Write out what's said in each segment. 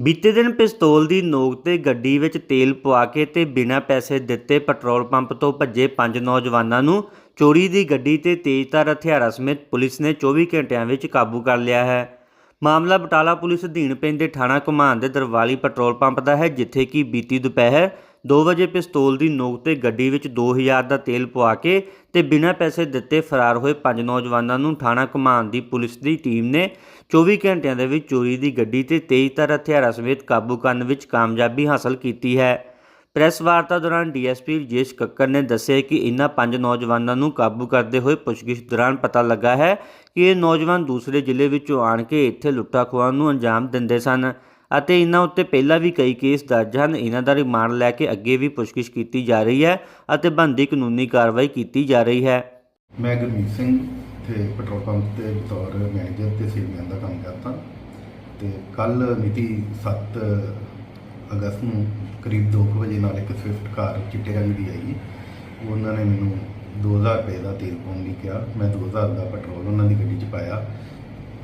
ਬੀਤੇ ਦਿਨ ਪਿਸਤੌਲ ਦੀ ਨੋਕ ਤੇ ਗੱਡੀ ਵਿੱਚ ਤੇਲ ਪਵਾ ਕੇ ਤੇ ਬਿਨਾਂ ਪੈਸੇ ਦਿੱਤੇ ਪੈਟਰੋਲ ਪੰਪ ਤੋਂ ਭੱਜੇ ਪੰਜ ਨੌਜਵਾਨਾਂ ਨੂੰ ਚੋਰੀ ਦੀ ਗੱਡੀ ਤੇ ਤੇਜ਼ਧਾਰ ਹਥਿਆਰਾਂ ਸਮੇਤ ਪੁਲਿਸ ਨੇ 24 ਘੰਟਿਆਂ ਵਿੱਚ ਕਾਬੂ ਕਰ ਲਿਆ ਹੈ। ਮਾਮਲਾ ਬਟਾਲਾ ਪੁਲਿਸ ਅਧੀਨ ਪੈਂਦੇ ਥਾਣਾ ਘੁਮਾਨ ਦੇ ਦਰਵਾਲੀ ਪੈਟਰੋਲ ਪੰਪ ਦਾ ਹੈ, ਜਿੱਥੇ ਕਿ ਬੀਤੀ ਦੁਪਹਿਰ 2 ਵਜੇ ਪਿਸਤੌਲ ਦੀ ਨੋਕ ਤੇ ਗੱਡੀ ਵਿੱਚ 2000 ਦਾ ਤੇਲ ਪਵਾ ਕੇ ਤੇ ਬਿਨਾਂ ਪੈਸੇ ਦਿੱਤੇ ਫਰਾਰ ਹੋਏ ਪੰਜ ਨੌਜਵਾਨਾਂ ਨੂੰ ਥਾਣਾ ਘੁਮਾਣ ਦੀ ਪੁਲਿਸ ਦੀ ਟੀਮ ਨੇ 24 ਘੰਟਿਆਂ ਦੇ ਵਿੱਚ ਚੋਰੀ ਦੀ ਗੱਡੀ ਤੇ ਤੇਜ਼ਧਾਰ ਹਥਿਆਰਾਂ ਸਮੇਤ ਕਾਬੂ ਕਰਨ ਵਿੱਚ ਕਾਮਯਾਬੀ ਹਾਸਲ ਕੀਤੀ ਹੈ। ਪ੍ਰੈਸ ਵਾਰਤਾ ਦੌਰਾਨ ਡੀਐਸਪੀ ਰਜੇਸ਼ ਕੱਕਰ ਨੇ ਦੱਸਿਆ ਕਿ ਇਨ੍ਹਾਂ ਪੰਜ ਨੌਜਵਾਨਾਂ ਨੂੰ ਕਾਬੂ ਕਰਦੇ ਹੋਏ ਪੁੱਛਗਿੱਛ ਦੌਰਾਨ ਪਤਾ ਲੱਗਾ ਹੈ ਕਿ ਇਹ ਨੌਜਵਾਨ ਦੂਸਰੇ ਜ਼ਿਲ੍ਹੇ ਵਿੱਚੋਂ ਆਣ ਕੇ ਇੱਥੇ ਲੁੱਟਾਂ ਖੋਹਾਂ ਨੂੰ ਅੰਜਾਮ ਦਿੰਦੇ ਸਨ। ਅਤੇ ਇਹਨਾਂ ਉੱਤੇ ਪਹਿਲਾਂ ਵੀ ਕਈ ਕੇਸ ਦਰਜ ਹਨ। ਇਹਨਾਂ ਦਾ ਰਿਮਾਂਡ ਲੈ ਕੇ ਅੱਗੇ ਵੀ ਪੁੱਛਗਿੱਛ ਕੀਤੀ ਜਾ ਰਹੀ ਹੈ ਅਤੇ ਬਣਦੀ ਕਾਨੂੰਨੀ ਕਾਰਵਾਈ ਕੀਤੀ ਜਾ ਰਹੀ ਹੈ। ਮੈਂ ਗੁਰਮੀਤ ਸਿੰਘ ਤੇ ਪੈਟਰੋਲ ਪੰਪ ਤੇ ਬਤੌਰ ਮੈਨੇਜਰ ਤੇ ਸੇਲਮੈਨ ਦਾ ਕੰਮ ਕਰਦਾ। ਤੇ ਕੱਲ ਮਿਤੀ 7 ਅਗਸਤ ਨੂੰ ਕਰੀਬ 2 ਵਜੇ ਨਾਲ ਇੱਕ ਸਵਿਫਟ ਕਾਰ ਚਿੱਟੇ ਰੰਗ ਦੀ ਆਈ। ਉਹਨਾਂ ਨੇ ਮੈਨੂੰ 2000 ਰੁਪਏ ਦਾ ਤੇਲ ਪਾਉਣ ਲਈ ਕਿਹਾ। ਮੈਂ 2000 ਦਾ ਪੈਟਰੋਲ ਉਹਨਾਂ ਦੀ ਗੱਡੀ 'ਚ ਪਾਇਆ।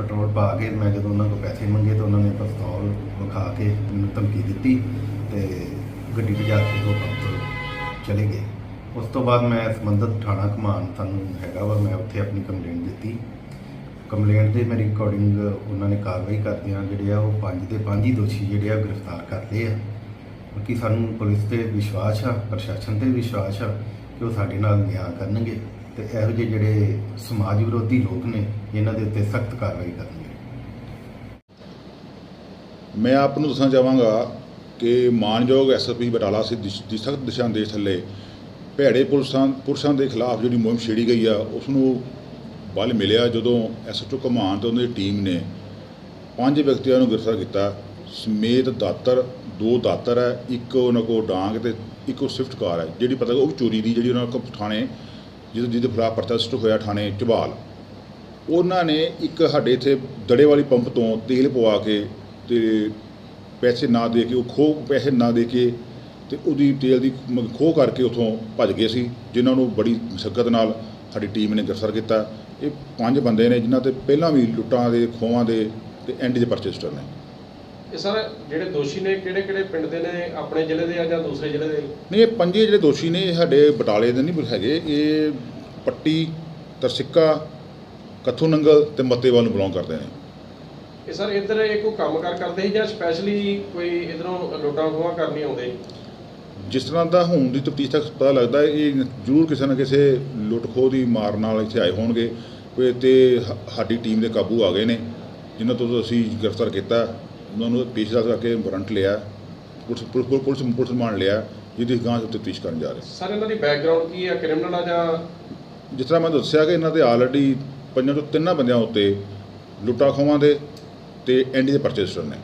ਪੈਟਰੋਲ ਪਾ ਕੇ ਮੈਂ ਜਦੋਂ ਉਹਨਾਂ ਕੋਲ ਪੈਸੇ ਮੰਗੇ ਤਾਂ ਉਹਨਾਂ ਨੇ ਪਿਸਤੌਲ ਵਿਖਾ ਕੇ ਮੈਨੂੰ ਧਮਕੀ ਦਿੱਤੀ ਤੇ ਗੱਡੀ ਭਜਾ ਕੇ ਉਹ ਪੰਪ ਤੋਂ ਚਲੇ ਗਏ। ਉਸ ਤੋਂ ਬਾਅਦ ਮੈਂ ਸੰਬੰਧਿਤ ਥਾਣਾ ਘਮਾਨ ਸਾਨੂੰ ਹੈਗਾ ਵਾ, ਮੈਂ ਉੱਥੇ ਆਪਣੀ ਕੰਪਲੇਂਟ ਦਿੱਤੀ। ਕੰਪਲੇਂਟ ਦੇ ਮੇਰੀ ਅਕੋਰਡਿੰਗ ਉਹਨਾਂ ਨੇ ਕਾਰਵਾਈ ਕਰਦਿਆਂ ਜਿਹੜੇ ਆ ਉਹ ਪੰਜ ਦੇ ਪੰਜ ਹੀ ਦੋਸ਼ੀ ਜਿਹੜੇ ਆ ਗ੍ਰਿਫਤਾਰ ਕਰ ਲਏ ਆ। ਕਿ ਸਾਨੂੰ ਪੁਲਿਸ ਤੇ ਵਿਸ਼ਵਾਸ ਆ, ਪ੍ਰਸ਼ਾਸਨ ਤੇ ਵਿਸ਼ਵਾਸ ਆ ਕਿ ਉਹ ਸਾਡੇ ਨਾਲ ਨਿਆਂ ਕਰਨਗੇ ਤੇ ਇਹੋ ਜਿਹੇ ਜਿਹੜੇ ਸਮਾਜ ਵਿਰੋਧੀ ਲੋਕ ਨੇ, ਇਹਨਾਂ ਦੇ ਉੱਤੇ ਸਖਤ ਕਾਰਵਾਈ ਕਰਨਗੇ ਮੈਂ ਆਪ ਨੂੰ ਦੱਸਣਾ ਚਾਹਾਂਗਾ ਕਿ ਮਾਨਯੋਗ ਐਸਐਸਪੀ ਬਟਾਲਾ ਸੀ ਦੀ ਸਖਤ ਦਿਸ਼ਾ ਨਿਰਦੇਸ਼ ਥੱਲੇ ਭੈੜੇ ਪੁਲਿਸਾਂ ਪੁਰਸ਼ਾਂ ਦੇ ਖਿਲਾਫ ਜਿਹੜੀ ਮੁਹਿੰਮ ਛੇੜੀ ਗਈ ਆ ਉਸ ਨੂੰ ਬਲ ਮਿਲਿਆ ਜਦੋਂ ਐਸਐਚਓ ਕਮਾਨ ਤੇ ਉਹਨਾਂ ਦੀ ਟੀਮ ਨੇ ਪੰਜ ਵਿਅਕਤੀਆਂ ਨੂੰ ਗ੍ਰਿਫਤਾਰ ਕੀਤਾ। ਸਮੇਤ ਦਾਤਰ ਦੋ ਦਾਤਰ ਹੈ, ਇੱਕ ਉਹਨਾਂ ਕੋਲ ਡਾਂਗ ਤੇ ਇੱਕ ਉਹ ਸਵਿਫਟ ਕਾਰ ਹੈ, ਜਿਹੜੀ ਪਤਾ ਉਹ ਵੀ ਚੋਰੀ ਦੀ ਜਿਹੜੀ ਉਹਨਾਂ ਕੋਲ ਥਾਣੇ ਜਿਹਦੇ ਜਿਹਦੇ ਖਿਲਾਫ ਪਰਚਾ ਰਜਿਸਟਰ ਹੋਇਆ ਥਾਣੇ ਝਬਾਲ ਉਹਨਾਂ ਨੇ ਇੱਕ ਸਾਡੇ ਇੱਥੇ ਦੜੇ ਵਾਲੀ ਪੰਪ ਤੋਂ ਤੇਲ ਪਵਾ ਕੇ ਤੇ ਪੈਸੇ ਨਾ ਦੇ ਕੇ, ਉਹ ਖੋਹ ਪੈਸੇ ਨਾ ਦੇ ਕੇ ਤੇ ਉਹਦੀ ਤੇਲ ਦੀ ਮ- ਖੋਹ ਕਰਕੇ ਉਥੋਂ ਭੱਜ ਗਏ ਸੀ, ਜਿਨ੍ਹਾਂ ਨੂੰ ਬੜੀ ਮੁਸ਼ਕਲ ਨਾਲ ਸਾਡੀ ਟੀਮ ਨੇ ਗ੍ਰਿਫਤਾਰ ਕੀਤਾ। ਇਹ ਪੰਜ ਬੰਦੇ ਨੇ ਜਿਨ੍ਹਾਂ ਤੇ ਪਹਿਲਾਂ ਵੀ ਲੁੱਟਾਂ ਦੇ, ਖੋਹਾਂ ਦੇ ਤੇ ਐਂਡ ਦੇ ਪਰਚੇ ਨੇ। ਇਹ ਸਰ ਜਿਹੜੇ ਦੋਸ਼ੀ ਨੇ ਕਿਹੜੇ ਕਿਹੜੇ ਪਿੰਡ ਦੇ ਨੇ? ਆਪਣੇ ਜ਼ਿਲ੍ਹੇ ਦੇ ਆ ਜਾਂ ਦੂਸਰੇ ਜ਼ਿਲ੍ਹੇ ਦੇ? ਨਹੀਂ ਇਹ ਪੰਜੇ ਜਿਹੜੇ ਦੋਸ਼ੀ ਨੇ ਇਹ ਸਾਡੇ ਬਟਾਲੇ ਦੇ ਨਹੀਂ ਹੈਗੇ। ਇਹ ਪੱਟੀ ਤਰਸਿੱਕਾ ਕੱਥੂ ਨੰਗਲ ਤੇ ਮੱਤੇਵਾਲ ਨੂੰ ਬਿਲੋਂਗ ਕਰਦੇ ਨੇ। ਇਹ ਸਰ ਇੱਧਰ ਇਹ ਕੋਈ ਕੰਮਕਾਰ ਕਰਦੇ ਸੀ ਜਾਂ ਸਪੈਸ਼ਲੀ ਕੋਈ ਇਧਰੋਂ ਲੁੱਟਾਂ ਖੋਹਾਂ ਕਰਨੀ ਆਉਂਦੇ? ਜਿਸ ਤਰ੍ਹਾਂ ਦਾ ਹੁਣ ਦੀ ਤਫਤੀਸ਼ ਤੱਕ ਪਤਾ ਲੱਗਦਾ ਹੈ, ਇਹ ਜ਼ਰੂਰ ਕਿਸੇ ਨਾ ਕਿਸੇ ਲੁੱਟ ਖੋਹ ਦੀ ਮਾਰ ਨਾਲ ਇੱਥੇ ਆਏ ਹੋਣਗੇ। ਕੋਈ ਤੇ ਹ- ਸਾਡੀ ਟੀਮ ਦੇ ਕਾਬੂ ਆ ਗਏ ਨੇ। ਜਿਨ੍ਹਾਂ ਤੋਂ ਅਸੀਂ ਗ੍ਰਿਫਤਾਰ ਕੀਤਾ। ਉਹਨਾਂ ਨੂੰ ਪੇਸ਼ਦਾਰ ਕਰਕੇ ਵਾਰੰਟ ਲਿਆ ਪੁਲਿਸ ਪੁਲਿਸ ਪੁਲਿਸ ਪੁਲਿਸ ਮਾਨ ਲਿਆ ਜਿਹਦੀ ਗਾਂਹ ਤਫਤੀਸ਼ ਕਰਨ ਜਾ ਰਹੇ। ਸਰ ਇਹਨਾਂ ਦੀ ਬੈਕਗ੍ਰਾਉਂਡ ਕੀ ਆ ਕ੍ਰਿਮੀਨਲ ਆ ਜਾਂ ਜਿਸ ਤਰ੍ਹਾਂ ਮੈਂ ਦੱਸਿਆ ਕਿ ਇਹਨਾਂ ਤੇ ਆਲਰੇਡੀ ਪੰਜਾਂ ਤੋਂ ਤਿੰਨਾਂ ਬੰਦਿਆਂ ਉੱਤੇ ਲੁੱਟਾਂ ਖੋਹਾਂ ਦੇ ਤੇ ਐਂਡੀ ਦੇ ਪਰਚੇ ਰਜਿਸਟਰ ਨੇ।